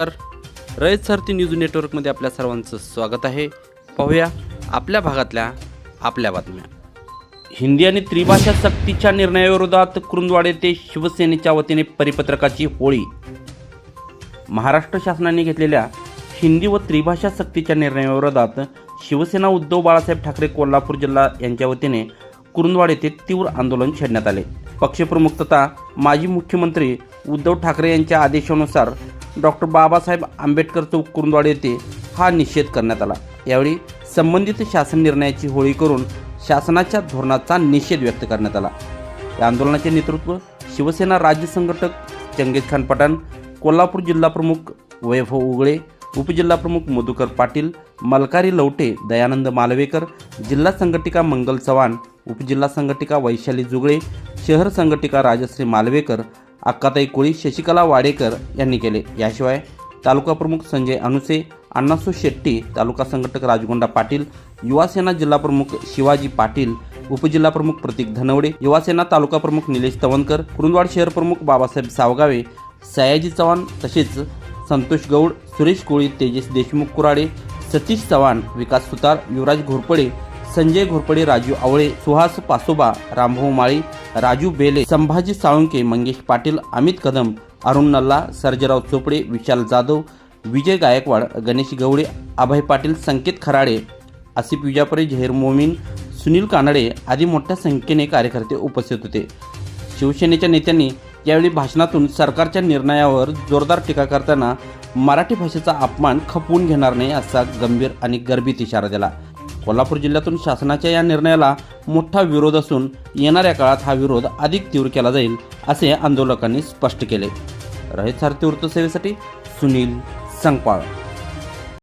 तर रयत सारथी न्यूज नेटवर्कमध्ये आपल्या सर्वांचं स्वागत आहे. पाहूया आपल्या भागातल्या आपल्या बातम्या. हिंदी आणि त्रिभाषा सक्तीच्या निर्णयाविरोधात कुरुंदवाड येथे शिवसेनेच्या वतीने परिपत्रकाची होळी. महाराष्ट्र शासनाने घेतलेल्या हिंदी व त्रिभाषा सक्तीच्या निर्णयाविरोधात शिवसेना उद्धव बाळासाहेब ठाकरे कोल्हापूर जिल्हा यांच्या वतीने कुरुंदवाड येथे तीव्र आंदोलन छेडण्यात आले. पक्षप्रमुख तथा माजी मुख्यमंत्री उद्धव ठाकरे यांच्या आदेशानुसार डॉक्टर बाबासाहेब आंबेडकर चौक कुरुंदवाड येथे हा निषेध करण्यात आला. यावेळी संबंधित शासन निर्णयाची होळी करून शासनाच्या धोरणाचा निषेध व्यक्त करण्यात आला. या आंदोलनाचे नेतृत्व शिवसेना राज्य संघटक चंगेज खान पठाण कोल्हापूर जिल्हा प्रमुख वैभव उगळे उपजिल्हाप्रमुख मधुकर पाटील मलकारी लवटे दयानंद मालवेकर जिल्हा संघटिका मंगल चव्हाण उपजिल्हा संघटिका वैशाली जुगळे शहर संघटिका राजश्री मालवेकर अक्काताई कोळी शशिकला वाडेकर यांनी केले. याशिवाय तालुका प्रमुख संजय अनुसे अण्णासू शेट्टी तालुका संघटक राजगोंडा पाटील युवासेना जिल्हा प्रमुख शिवाजी पाटील उपजिल्हा प्रमुख प्रतीक धनवडे युवासेना तालुका प्रमुख निलेश तवनकर कुरुंदवाड शहर प्रमुख बाबासाहेब सावगावे सयाजी चव्हाण तसेच संतोष गौड सुरेश कोळी तेजस देशमुख कुराडे सतीश चव्हाण विकास सुतार युवराज घोरपडे संजय घोरपडे राजू आवळे सुहास पासोबा रामभाऊ माळी राजू बेले संभाजी साळुंके मंगेश पाटील अमित कदम अरुण नल्ला सर्जराव चोपडे विशाल जाधव विजय गायकवाड गणेश गवडे अभय पाटील संकेत खराडे आसिफ विजापुरे झहेर मोमीन सुनील कानडे आदी मोठ्या संख्येने कार्यकर्ते उपस्थित होते. शिवसेनेच्या नेत्यांनी यावेळी भाषणातून सरकारच्या निर्णयावर जोरदार टीका करताना मराठी भाषेचा अपमान खपवून घेणार नाही असा गंभीर आणि गर्भित इशारा दिला. कोल्हापूर जिल्ह्यातून शासनाच्या या निर्णयाला मोठा विरोध असून येणाऱ्या काळात हा विरोध अधिक तीव्र केला जाईल असे आंदोलकांनी स्पष्ट केले. रहित सारथी वृत्तसेवेसाठी सुनील संगपाळ